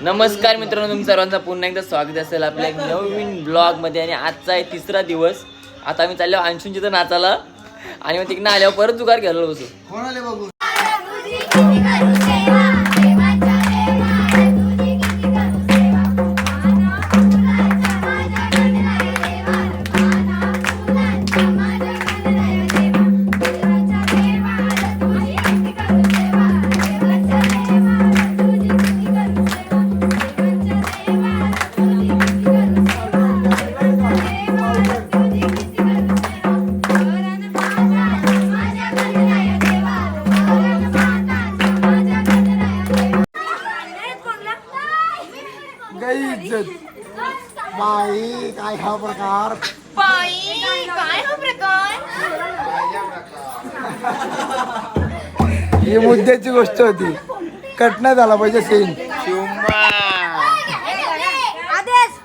नमस्कार मित्रांनो तुमचं सर्वांचं पुन्हा एकदा स्वागत असेल आपल्या एक नवीन ब्लॉगमध्ये आणि आजचा आहे तिसरा दिवस. आता आम्ही चाललो अंशूंची तर नाचाला आणि मग तिकडनं आल्यावर परत जुगार घ्यायला बसू. बाई काय हा प्रकार बाई काय हा प्रकार ही मुद्द्याची गोष्ट होती कट नाही झाला पाहिजे सीन आदेश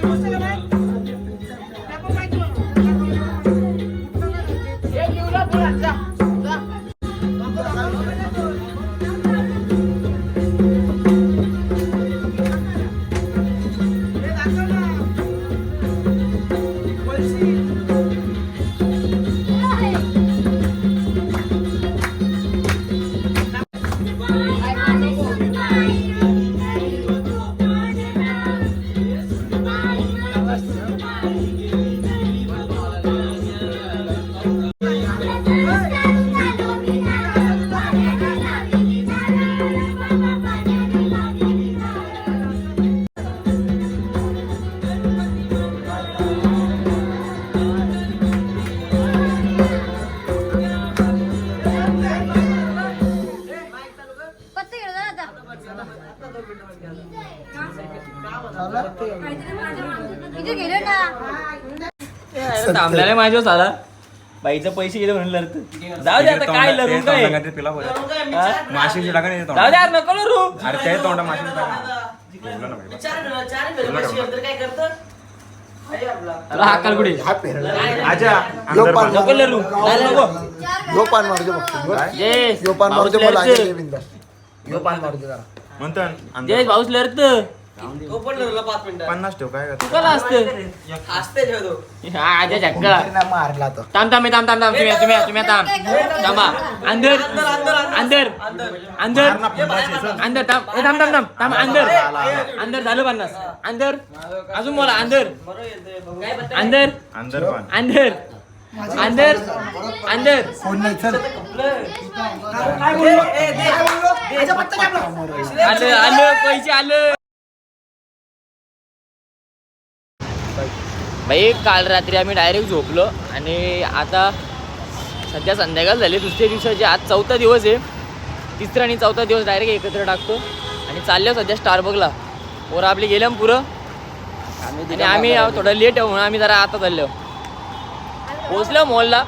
पत्ते थांबल्याने माझ्या साला बाईचं पैसे गेले म्हणून लढत जाऊ दे आता काय लढून काय? नाही जाऊ दे यार नको लढू अरे ते तोंड माशीची टाका अरे हाकाल कुठे? हा पेरला आजा नको लढू. नको. यो मला बिंदा जरा. म्हणतो जयेश पाऊस लढत पन्नास ठेव काय तू कला असत. आजा झक्का नाही मारला तो. थांब थांब थांब थांब थांब. तुम्ही तुम्ही तुम्ही थांब. थांबा. अंदर. अंदर अंदर अंदर. थांब. ए, थांब थांब थांब. थांब अंदर. अंदर झालं पन्नास. अंदर. अजून बोला अंदर. अंदर. अंदर पण. अंदर. अंदर. अंदर. कोण नाही चल. आलं आलं पैसे आलं. भाई काल रात्री आम्ही डायरेक्ट झोपलो आणि आता सध्या संध्याकाळ झाली. दुसऱ्या दिवसाचे आज चौथा दिवस आहे तिसरा आणि चौथा दिवस डायरेक्ट एकत्र टाकतो आणि चाललो सध्या स्टारबकला पोरं आपली गेल्या ना पुरं. आणि आम्ही थोडं लेट आहे म्हणून आम्ही जरा आता चाललो पोचलो मॉलला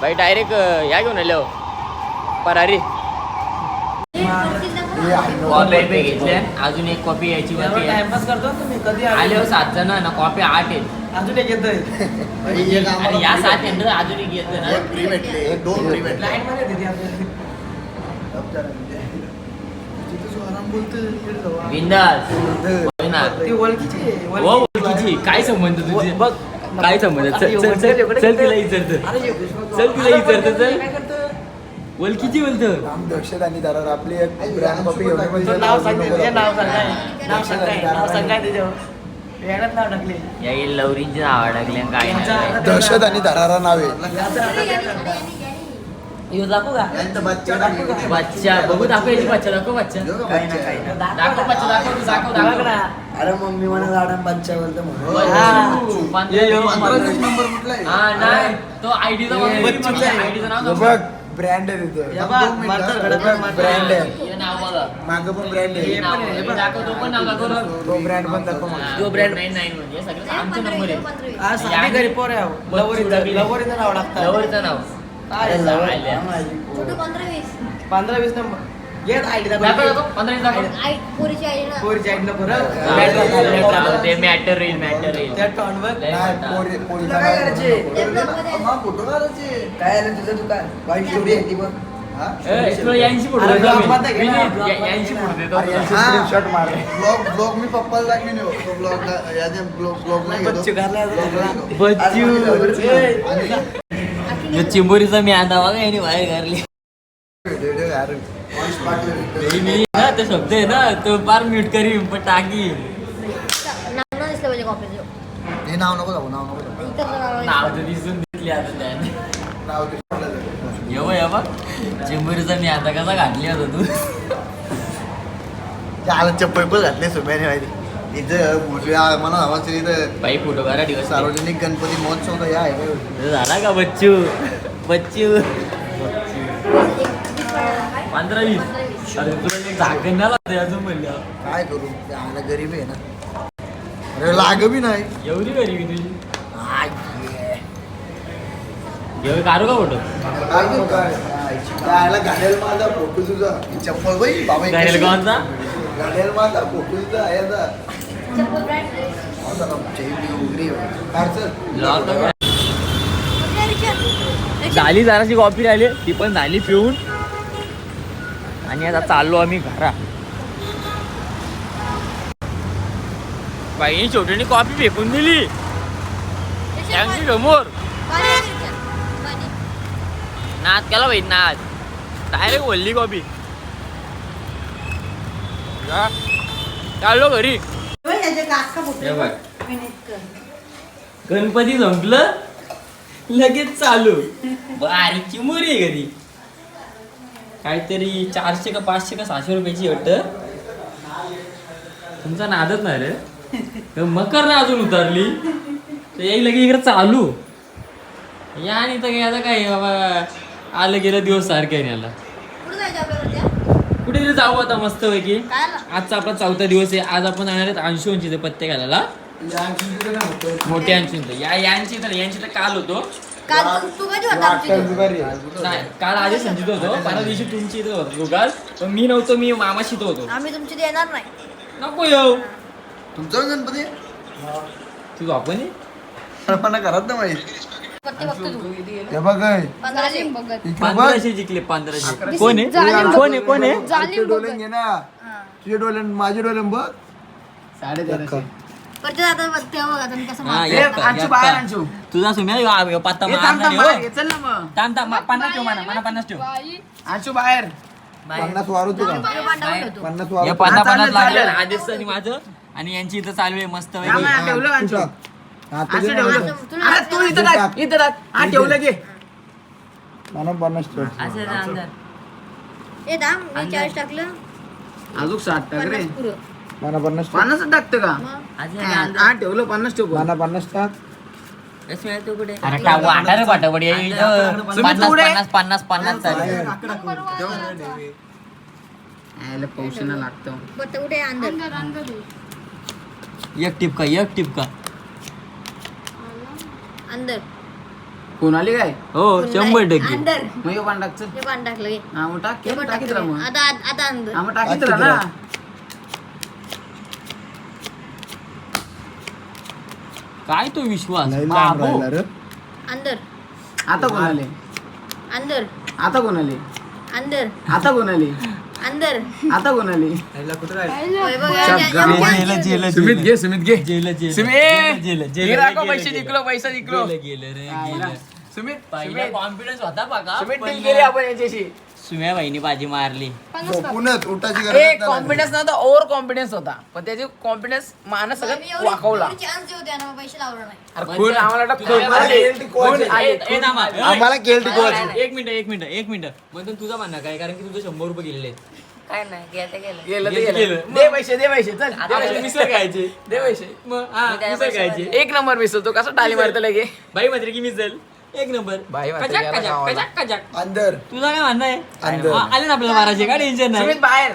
भाई डायरेक्ट या घेऊन आलो. परारी. कॉपी घेतल्या. अजून एक कॉपी यायची बाकी आहे. आले? हो सात जण ना कॉपी आठ आहेत. अजून एक येतोय. आणि या सात आहेत ना, अजून एक येतं ना? भेटले एक दोन फ्री भेटले. लाईन मध्ये येते ती आपल्याला. बिंदास. होय ना ती ओळखीची आहे, हो ओळखीची. ओळखीची काय संबंध तुझे? बघ. काय संबंध? चल चल चल चल तिला विचारत. अरे. चल तिला विचारत चल. काय करतो? ओळखीची बोलतं दहशत आणि दरार आपली एक ब्रँड कॉपी घेऊन ये, पण तो ते नाव सांग. सांगाय नाव सांगाय नाव सांगाय त्याच्यावर नाव टाकले. या लवरींची नाव टाकले काय नाही. दहशत आणि दरारा नावे यो दाखवू का? बच्चा बघू दाखव याची बच्चा दाखव बच्चा. काही ना काही ना. दाखव बच्चा दाखव तू दाखव बघ दाखव ना. अरे मम्मी म्हणा गाडा पंचावन्न म्हणून. बच्चू, ये, यो. पंधरा हा नाही. तो आयडीचा आहे. नाव सांग. ब्रँड आहे तिथं. ब्रँड आहे हे नाव बघा मागं पण ब्रँड आहे तो ब्रँड पण दाखव मला. brand. आमचे नंबर आहे. आज आम्ही घरी पोर आहे बच्चू लवरीचं टाकली. लवरीचं नाव लागतं जवळचं नाव काय अरे लवर? चांगलं आहे. छोटू पंधरा वीस पंधरा वीस नंबर घे आयडी दाखव दाखव पंधरा वीस दाखव आई पोरीची पोरीची आयडी नंबर हा, ते मॅटर येईल मॅटर येईल त्या टॉनवर. पोरी तुला काय करायचे. हा, फोटो काढायचे काय आलं तुझं दुकान वाईट स्टोरी आहे ती बघ हा? फोटो मी. हा. स्क्रीनशॉट मार ब्लॉग ब्लॉग पप्पाला हो. तो ब्लॉग याच्या ब्लॉग ब्लॉग नाही. बच्चू. बच्चू चिंबोरीचा मी आता बघा यांनी बाहेर घालली मी ना तो शब्द आहे ना तो फार म्यूट करीन पण टाकी. नाव नाही दिसलं पाहिजे कॉपीचं. हे नाव नको दाखवू, नाव नको नाव तर दिसून दिसली आता त्याने. नाव. येव ये बघ चिंबोरीचा मी आता कसा घातली होता तू? त्याला चप्पल पण घातले सुम्याने माहिती. इथं मोठे मला आवाज इथं. बाई फोटो काढा दिवस. सार्वजनिक गणपती महोत्सव या झाला का बच्चू? बच्चू. पंधरा वीस. अरे तुला एक झाकण नाही लागते अजून म्हणलं. काय करू? ते आला गरीब आहे ना. अरे लाग बी नाही. एवढी गरीबी तुझी. एवढी काढू का फोटो? काय? करू काय त्याला गाड्याला माझा फोटो तुझा. ही चप्पल बाई बाबा ही कशी- माझा फोटो तुझा उघडी आहे. काय? चल? झाली जराशी कॉफी राहिली. ती पण झाली पिऊन. आणि आता चाललो आम्ही घरा. बाईने छोटीने कॉफी फेकून दिली. त्यांची पाणी- समोर. नाद केला बाई नाद. डायरेक्ट ओल्ली कॉफी जा. चाललो घरी. हे बघ. गणपती संपलं लगेच चालू. बारीक चिमुरी आहे कधी काहीतरी चारशे का पाचशे का सहाशे रुपयाची अट. तुमचा नादच नाही रे. मकर ना अजून उतरली. तर याही लगे इकडे चालू. या आणि तर काय आता काय बाबा. आलं गेलं दिवस सारखे याला. कुठं जायचं आपल्याला उद्या? कुठे तरी जाऊ आता मस्त पैकी? आजचा आपला चौथा दिवस आहे. आज आपण जाणार आहेत अंशुंची पत्ते घालायला. मोठ्या अंशी या यांची तर यांची तर काल होतो. काल तू- तू कधी होता आमच्या इथे? दुपारी. आहे. नाही काल आधी संजित होतो. परवा दिवशी तुमची इथं होतो गुगाल. पण मी नव्हतो मी मामाशी इथं होतो. आम्ही तुमची इथे येणार नाही. नको येऊ. तुमचा गणपती? तू आपण. मला घरात ना माहिती पत्ते बघतो तू. हे बघ हे. पंधराशे इकडे बघ. पंधराशे जिंकले पंधराशे. कोण आहे? कोण आहे? कोण आहे? तुझे डोळे घे ना. तुझे डोळे माझे डोळे बघ. परत आता पत्ते बघ आता मी कसं हा, मारतो. एक का, आमची एक बाहेर का. आणशू. तुझा सुम्या ह्यो आ- ह्यो पत्ता ए, थांब, मारणार थांब, आहे, बाहेर, हो. ये, चल ना मग. थांब थांब मा- पन्नास ठेव म्हणा मला पन्नास ठेव. बाहेर. पन्नास वारू तू का ठेवतो. पन्नास हे वारू पन्नास चालेल, पन्नास लागले. चालेल. आदेश आणि माझं. आणि यांची इथं चालू आहे मस्त पैकी. ठेवलं आणशू हा तुझे ठेवलं. तुला अरे तू इथं टाक इथं टाक. हा ठेवलं घे मला पन्नास ठेव. ए दाम मी चाळीस टाकलं. अजून साठ टाक रे. पन्नास पुरं. मला पन्नास पन्नास टाकतं का? हा ठेवलं पन्नास ठेव मला पन्नास टाक. अरे वाटा रे पन्नास. पन्नास पन्नास पन्नास पौशीना लागतं. एक टिपका एक टिपका. अंदर. कोण आली काय? हो शंभर टक्के. मग यो पान टाक चल हे पान टाकलं पण टाकीत राहा मग. आता आता टाकीत टाकीत राहा ना. काय तो विश्वास? लय लांब बाबू. राहिला रे. अंदर. आता कोण आले? अंदर. आता कोण आले? अंदर. आता कोण आले? अंदर. आता कोण आले? होय बघ, या- या- या- या- सुमित घे सुमित घे. Gel gel Sumit gel gel हे दाखव, गेलं, पैसे गेलं. जिंकलो पैसे जिंकलो गेलं रे गेलं सुमित कॉन्फिडन्स होता बघा सुमित डील केली आपण याच्याशी. सुम्या बहिणी बाजी मारली. झोपूनच उठाची गरज नाही कॉन्फिडन्स नव्हता ओव्हर कॉन्फिडन्स होता. पण त्याची कॉन्फिडन्स मानस मी सगळं वाकवला. एवढी chance देऊ द्या ना, पैसे लावलं नाही. अरे खून आम्हाला वाटलं खून कोच आहे. ए, थांबा. एक मिनिट एक मिनिट एक मिनिट. मग तुझा म्हणणं काय? कारण की तुझे शंभर रुपये गेलेले आहेत. काय नाही गेलं गेलं. गेलं ते गेलं. गेलं. दे पैसे दे पैसे चल. दे पैसे. मिसळ खायचे. दे पैसे. मग हा मिसळ खायचे. एक नंबर मिसळतो कसं टाली मारतो लगे. बाई मात्र की मिसळ. एक नंबर. बाई कजाक कजाक गावाला. कजाक कजाक. अंदर. तुझा काय म्हणणं आहे? अंदर. हा, आले ना आपल्याला बाराशे काय टेन्शन नाही. सुमित बाहेर.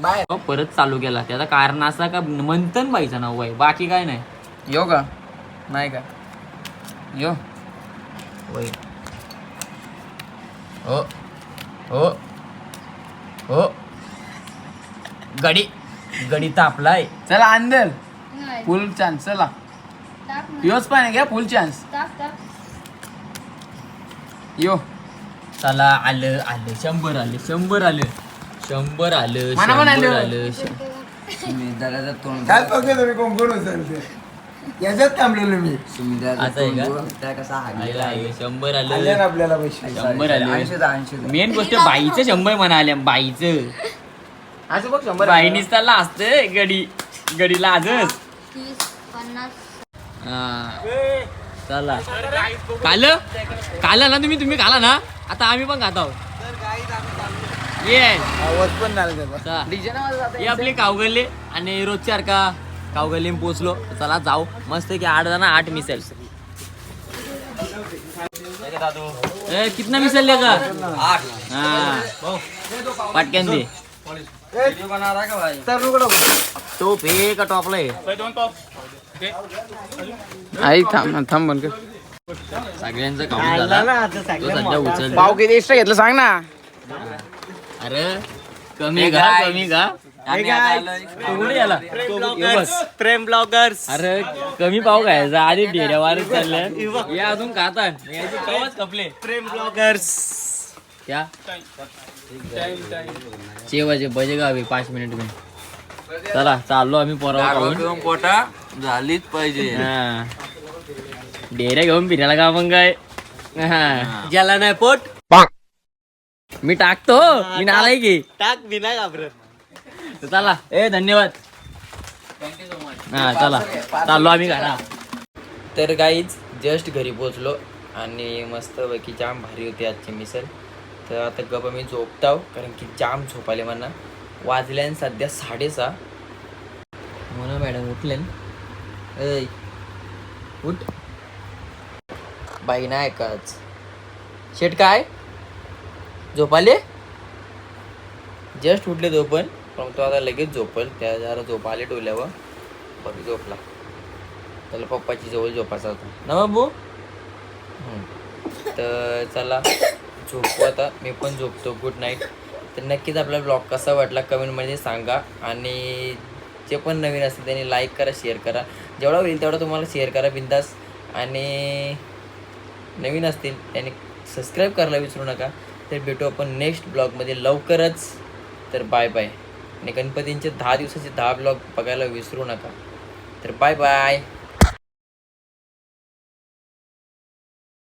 बाहेर. परत चालू केला. त्याचं कारण असं का मंथन बाईचं नाव आहे. बाकी काय नाही. यो का? नाही का? यो. वय. हो. हो. हो. गडी. गडी तापलाय. चला अंदर. नाही. फुल चान्स चला. टाक ना. योच पण घ्या फुल चान्स टाक, टाक. यो. चला आलं आलं. शंभर आलं शंभर आलं. शंभर आलं पण शंभर आलं. आलं. श- तोंड काय बघतो तुम्ही? कोण कोण उचलते याच्यात थांबलेलो मी. आता आहे का? कसा आलं, आलं, शंभर आले. आपल्याला पैसे. शंभर आलं. ऐंशी मेन गोष्ट बाईचं शंभर म्हणा आल्या बाईचं. असं बघ शंभर बाईनीच त्याला असते गडी गडीला आजच. तीस पन्नास. हा. चला. काल? काल ना तुम्ही तुम्ही खाला ना. आता आम्ही पण खात आहोत. ये. आवाज पण हे आपले कावगल्ले आणि रोजच्या का कावगल्ली पोचलो चला जाऊ. मस्त की आठ जण आठ मिसेल. ए, कितना मिसल लेगा? हाँ. पटकन दे. तो पे का टॉपला आहे? आई थांब थांब बंद कर. सगळ्यांचं काम झालं. तो सध्या उचल पाव किती एक्स्ट्रा घेतलं सांग ना. अरे कमी का कमी का हे बस. प्रेम ब्लॉगर्स अरे कमी पाव खायचा. आधी डेऱ्यावर चालल्या हे अजून कवच कपले प्रेम ब्लॉगर्स क्या चे वाजे बजे गावी पाच मिनिट में. चला चाललो आम्ही खाऊन. पोटा. झालीच पाहिजे. हा. डेऱ्या घेऊन फिरायला का मग काय? हा. ज्याला नाही पोट मी टाकतो मी नालाय की टाक बिना घाबरत. तर चला. ए धन्यवाद. हा चला. चाललो आम्ही घरा. तर गाईच जस्ट घरी पोचलो आणि मस्तपैकी जाम भारी होती आजची मिसल तर आता गप मी झोपताव कारण की जाम झोपाले म्हणा वाजल्या सध्या साडेसहा. म्हणा मॅडम उठले ऐ उठ. बाई नाही ऐकाच शेट काय? झोपाले? जस्ट उठले तो पण तो आता लगेच झोपल त्या जरा झोप आले डोल्यावर बघ झोपला. त्याला पप्पाची जवळ झोपायचा होता. ना बाबू? तर चला झोपू आता. मी पण झोपतो. गुड नाईट तर नक्कीच आपला ब्लॉग कसा वाटला कमेंटमध्ये सांगा. आणि जे पण नवीन असतील त्यांनी लाईक करा शेअर करा. जेवढा होईल तेवढा तुम्हाला शेअर करा बिंदास. आणि नवीन असतील त्यांनी सबस्क्राईब करायला विसरू नका. तर भेटू आपण नेक्स्ट ब्लॉगमध्ये लवकरच. तर बाय बाय आणि गणपतींचे दहा दिवसाचे दहा ब्लॉग बघायला विसरू नका. तर बाय बाय